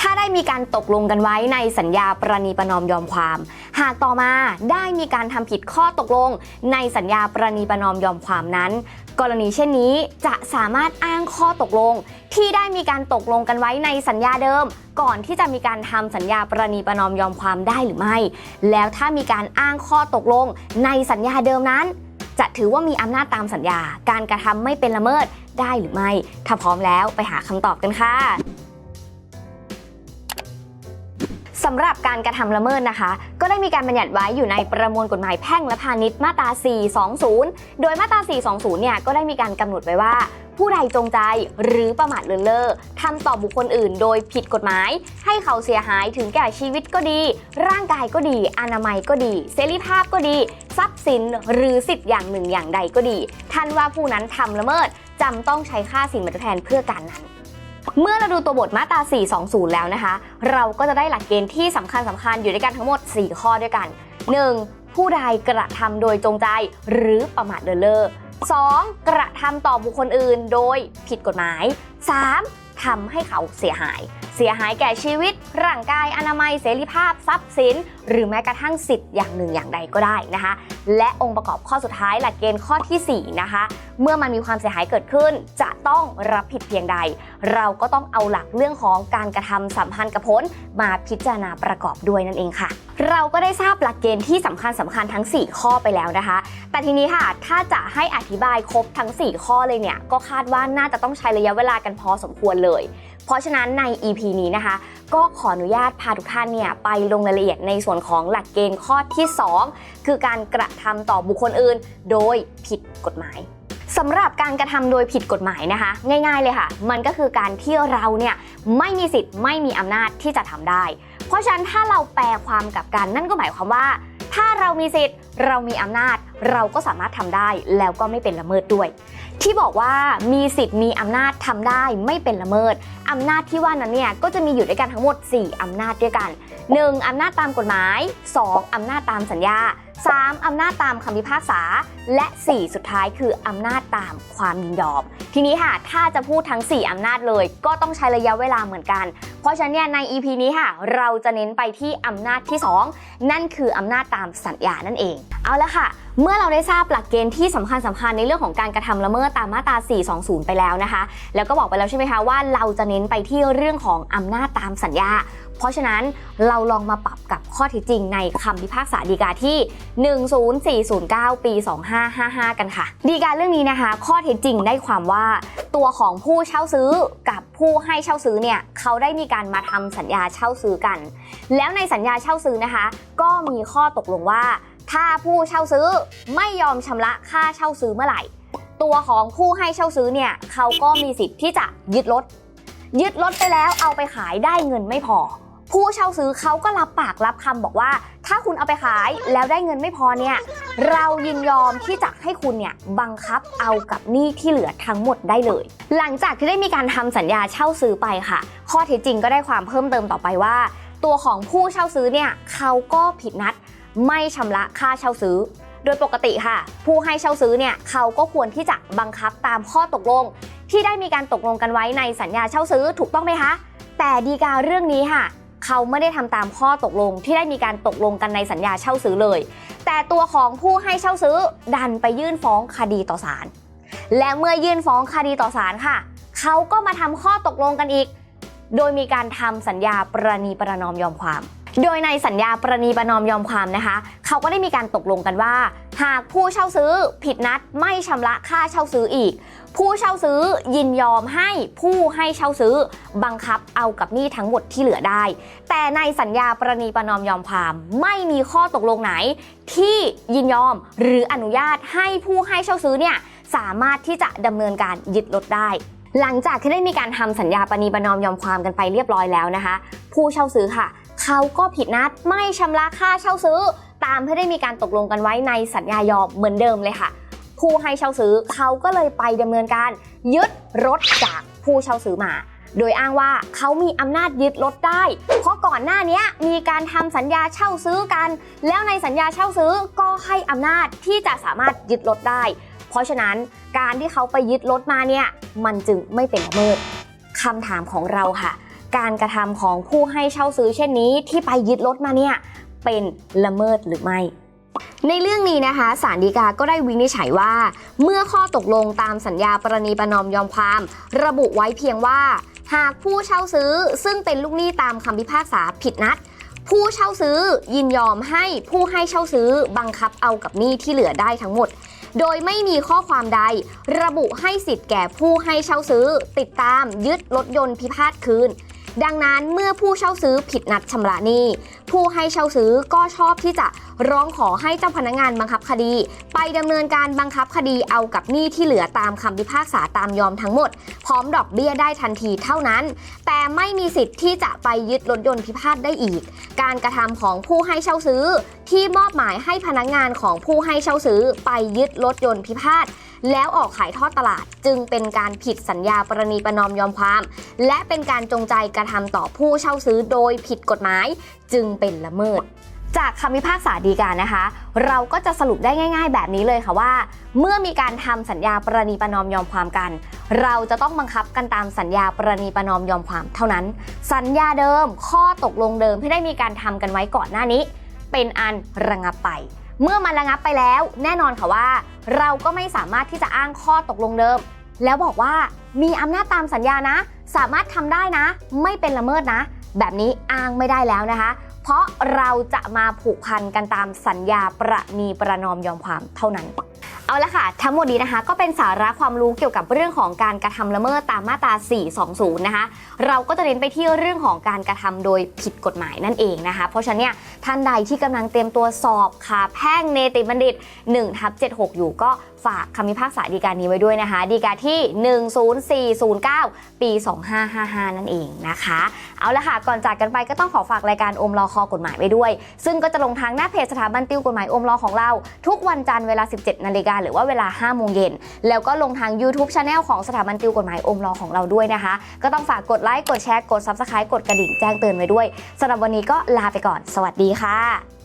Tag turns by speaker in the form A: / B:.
A: ถ้าได้มีการตกลงกันไว้ในสัญญาประนีประนอมยอมความ หากต่อมาได้มีการทำผิดข้อตกลง ในสัญญาประนีประนอมยอมความนั้น กรณีเช่นนี้จะสามารถอ้างข้อตกลง ที่ได้มีการตกลงกันไว้ในสัญญาเดิม ก่อนที่จะมีการทำสัญญาประนีประนอมยอมความได้หรือไม่ แล้วถ้ามีการอ้างข้อตกลง ในสัญญาเดิมนั้น จะถือว่ามีอำนาจตามสัญญา การกระทำไม่เป็นละเมิดได้หรือไม่ ถ้าพร้อมแล้วไปหาคำตอบกันค่ะ สำหรับการกระทำละเมิดนะคะ ก็ได้มีการบัญญัติไว้อยู่ในประมวลกฎหมายแพ่งและพาณิชย์มาตรา 420 โดยมาตรา 420 เนี่ยก็ได้มีการกำหนดไว้ว่า ผู้ใดจงใจหรือประมาทเลินเล่อทำต่อบุคคลอื่น โดยผิดกฎหมาย ให้เขาเสียหายถึงแก่ชีวิตก็ดี ร่างกายก็ดี อนามัยก็ดี เสรีภาพก็ดี ทรัพย์สินหรือสิทธิ์อย่างหนึ่งอย่างใดก็ดี ท่านว่าผู้นั้นทำละเมิดจำต้องใช้ค่าสิ่งทดแทนเพื่อการนั้น เมื่อเราดูตัวบทมาตรา 420 แล้วนะคะ เราก็จะได้หลักเกณฑ์ที่สำคัญสำคัญอยู่ด้วยกันทั้งหมด 4 ข้อด้วยกัน 1. ผู้ใดกระทำโดยจงใจหรือประมาทเลินเล่อ 2. กระทำต่อบุคคลอื่นโดยผิดกฎหมาย 3. ทำให้เขาเสียหายเสียหายแก่ชีวิต ร่างกายอนามัยเสรีภาพทรัพย์สิน หรือแม้กระทั่งสิทธิ์อย่างหนึ่งอย่างใดก็ได้นะคะ และองค์ประกอบข้อสุดท้ายหลักเกณฑ์ข้อทีสี่4 นะคะ เมื่อมันมีความเสียหายเกิดขึ้น จะต้องรับผิดเพียงใด เราก็ต้องเอาหลักเรื่องของการกระทำสัมพันธ์กับผลมาพิจารณาประกอบด้วยนั่นเองค่ะ เราก็ได้ทราบหลักเกณฑ์ที่สำคัญสำคัญทั้ง 4 ข้อไปแล้วนะคะ แต่ทีนี้ค่ะถ้าจะให้อธิบายครบทั้ง 4 ข้อเลยเนี่ยก็คาดว่าน่าจะต้องใช้ระยะเวลากันพอสมควรเลย เพราะฉะนั้นใน EP นี้นะคะ ก็ขออนุญาตพาทุกท่านเนี่ยไปลงรายละเอียดในส่วนของหลักเกณฑ์ข้อที่ 2 คือการกระทำต่อบุคคลอื่น โดยผิดกฎหมายสำหรับการกระทำโดยผิดกฎหมายนะคะ ง่าย ๆเลยค่ะ มันก็คือการที่เราเนี่ยไม่มีสิทธิ์ไม่มีอำนาจที่จะทำได้ เพราะฉะนั้นถ้าเราแปลความกับกันนั่นก็หมายความว่า ถ้าเรามีสิทธิ์เรามีอำนาจ เราก็สามารถทำได้แล้วก็ไม่เป็นละเมิดด้วย ที่บอกว่ามีสิทธิ์มีอำนาจทำได้ไม่เป็นละเมิดอำนาจที่ว่านั้นเนี่ยก็จะมีอยู่ด้วยกันทั้งหมด 4อำนาจด้วยกัน 1. อำนาจตามกฎหมาย 2. อำนาจตามสัญญา 3. อำนาจตามคำพิพากษา และ 4 สุดท้ายคืออำนาจตามความยินยอม ทีนี้ค่ะ ถ้าจะพูดทั้ง 4 อำนาจเลย ก็ต้องใช้ระยะเวลาเหมือนกัน เพราะฉะนั้นเนี่ยใน EP นี้ค่ะ เราจะเน้นไปที่อำนาจที่ 2 นั่นคืออำนาจตามสัญญานั่นเอง เอาละค่ะ เมื่อเราได้ทราบหลักเกณฑ์ที่สำคัญสำคัญในเรื่องของการกระทำละเมิดตามมาตรา 420 ไปแล้วนะคะ แล้วก็บอกไปแล้วใช่ไหมคะว่าเราจะเน้นไปที่เรื่องของอำนาจตามสัญญา เพราะฉะนั้นเราลองมาปรับกับข้อเท็จจริงในคำพิพากษาฎีกาที่ 10409 ปี 2555 กันค่ะฎีกาเรื่องนี้นะคะ ข้อเท็จจริงได้ความว่า ตัวของผู้เช่าซื้อกับผู้ให้เช่าซื้อเนี่ยเขาได้มีการมาทำสัญญาเช่าซื้อกัน แล้วในสัญญาเช่าซื้อนะคะ ก็มีข้อตกลงว่า ถ้าผู้เช่าซื้อไม่ยอมชำระค่าเช่าซื้อเมื่อไหร่ตัวของผู้ให้เช่าซื้อเนี่ยเขาก็มีสิทธิ์ที่จะยึดรถยึดรถไปแล้วเอาไปขายได้เงินไม่พอ ผู้เช่าซื้อเขาก็รับปากรับคำบอกว่า ถ้าคุณเอาไปขายแล้วได้เงินไม่พอเนี่ยเรายินยอมที่จะให้คุณเนี่ยบังคับเอากับหนี้ที่เหลือทั้งหมดได้เลย หลังจากที่ได้มีการทำสัญญาเช่าซื้อไปค่ะ ข้อเท็จจริงก็ได้ความเพิ่มเติมต่อไปว่า ตัวของผู้เช่าซื้อเนี่ยเขาก็ผิดนัดไม่ชำระค่าเช่าซื้อ โดยปกติค่ะ ผู้ให้เช่าซื้อเนี่ยเขาก็ควรที่จะบังคับตามข้อตกลง ที่ได้มีการตกลงกันไว้ในสัญญาเช่าซื้อถูกต้องไหมคะแต่ดีกาเรื่องนี้ค่ะ เขาไม่ได้ทำตามข้อตกลงที่ได้มีการตกลงกันในสัญญาเช่าซื้อเลย แต่ตัวของผู้ให้เช่าซื้อดันไปยื่นฟ้องคดีต่อศาลและเมื่อยื่นฟ้องคดีต่อศาลค่ะ เขาก็มาทำข้อตกลงกันอีก โดยมีการทำสัญญาประนีประนอมยอมความ โดยในสัญญาประนีประนอมยอมความนะคะ เขาก็ได้มีการตกลงกันว่า หากผู้เช่าซื้อผิดนัดไม่ชำระค่าเช่าซื้ออีก ผู้เช่าซื้อยินยอมให้ผู้ให้เช่าซื้อ บังคับเอากับหนี้ทั้งหมดที่เหลือได้ แต่ในสัญญาประนีประนอมยอมความ ไม่มีข้อตกลงไหน ที่ยินยอมหรืออนุญาตให้ผู้ให้เช่าซื้อเนี่ยสามารถที่จะดำเนินการยึดรถได้หลังจากที่ได้มีการทำสัญญาปณีประนอมยอมความกันไปเรียบร้อยแล้วนะคะ ผู้เช่าซื้อค่ะ เขาก็ผิดนัดไม่ชำระค่าเช่าซื้อ ตามที่ได้มีการตกลงกันไว้ในสัญญายอมเหมือนเดิมเลยค่ะ ผู้ให้เช่าซื้อเขาก็เลยไปดำเนินการยึดรถจากผู้เช่าซื้อมา โดยอ้างว่าเขามีอำนาจยึดรถได้ เพราะก่อนหน้านี้มีการทำสัญญาเช่าซื้อกัน แล้วในสัญญาเช่าซื้อก็ให้อำนาจที่จะสามารถยึดรถได้ เพราะฉะนั้นการที่เขาไปยึดรถมาเนี่ยมันจึงไม่เป็นละเมิดคำถามของเราค่ะ การกระทำของผู้ให้เช่าซื้อเช่นนี้ที่ไปยึดรถมาเนี่ยเป็นละเมิดหรือไม่ ในเรื่องนี้นะคะศาลฎีกาก็ได้วินิจฉัยว่า เมื่อข้อตกลงตามสัญญาประนีประนอมยอมความ ระบุไว้เพียงว่า หากผู้เช่าซื้อซึ่งเป็นลูกหนี้ตามคำพิพากษาผิดนัด ผู้เช่าซื้อยินยอมให้ผู้ให้เช่าซื้อบังคับเอากับหนี้ที่เหลือได้ทั้งหมดโดยไม่มีข้อความใด ระบุให้สิทธิ์แก่ผู้ให้เช่าซื้อ ติดตามยึดรถยนต์พิพาทคืน ดังนั้นเมื่อผู้เช่าซื้อผิดนัดชำระหนี้ ผู้ให้เช่าซื้อก็ชอบที่จะร้องขอให้เจ้าพนักงานบังคับคดี ไปดำเนินการบังคับคดีเอากับหนี้ที่เหลือตามคำพิพากษาตามยอมทั้งหมด พร้อมดอกเบี้ยได้ทันทีเท่านั้น แต่ไม่มีสิทธิ์ที่จะไปยึดรถยนต์พิพาทได้อีก การกระทำของผู้ให้เช่าซื้อ ที่มอบหมายให้พนักงานของผู้ให้เช่าซื้อ ไปยึดรถยนต์พิพาท แล้วออกขายทอดตลาดจึงเป็นการผิดสัญญาประนีประนอมยอมความ และเป็นการจงใจกระทำต่อผู้เช่าซื้อโดยผิดกฎหมายจึงเป็นละเมิดจากคำพิพากษาดีกานะคะ เราก็จะสรุปได้ง่าย ๆ แบบนี้เลยค่ะว่า เมื่อมีการทำสัญญาประนีประนอมยอมความกัน เราจะต้องบังคับกันตามสัญญาประนีประนอมยอมความเท่านั้น สัญญาเดิมข้อตกลงเดิมที่ได้มีการทำกันไว้ก่อนหน้านี้ เป็นอันระงับไป เมื่อมันระงับไปแล้ว แน่นอนค่ะว่า เราก็ไม่สามารถที่จะอ้างข้อตกลงเดิม แล้วบอกว่ามีอำนาจตามสัญญานะ สามารถทำได้นะ ไม่เป็นละเมิดนะ แบบนี้อ้างไม่ได้แล้วนะคะ เพราะเราจะมาผูกพันกันตามสัญญาประนีประนอมยอมความเท่านั้น เอาละค่ะ ทั้งหมดนี้นะคะ ก็เป็นสาระความรู้เกี่ยวกับเรื่องของการกระทำละเมิดตามมาตรา 420 นะคะ เราก็จะเน้นไปที่เรื่องของการกระทำโดยผิดกฎหมายนั่นเองนะคะ เพราะฉะนั้นเนี่ยท่านใดที่กำลังเตรียมตัวสอบค่ะแพ่งเนติบัณฑิต1ทับ76 อยู่ก็ ฝากคำพิพากษาดีกานี้ไว้ด้วยนะคะ ดีกาที่ 10409 ปี 2555 นั่นเองนะคะ เอาละค่ะ ก่อนจากกันไปก็ต้องขอฝากรายการอมรอคอกฎหมายไว้ด้วย ซึ่งก็จะลงทางหน้าเพจสถาบันติวกฎหมายอมรอของเรา ทุกวันจันทร์เวลา 17 นาฬิกาหรือว่าเวลา 5 โมงเย็น แล้วก็ลงทาง YouTube Channel ของสถาบันติวกฎหมายอมรอของเราด้วยนะคะ ก็ต้องฝากกดไลค์ กดแชร์ กด Subscribe กดกระดิ่งแจ้งเตือนไว้ด้วยสำหรับวันนี้ก็ลาไปก่อน สวัสดีค่ะ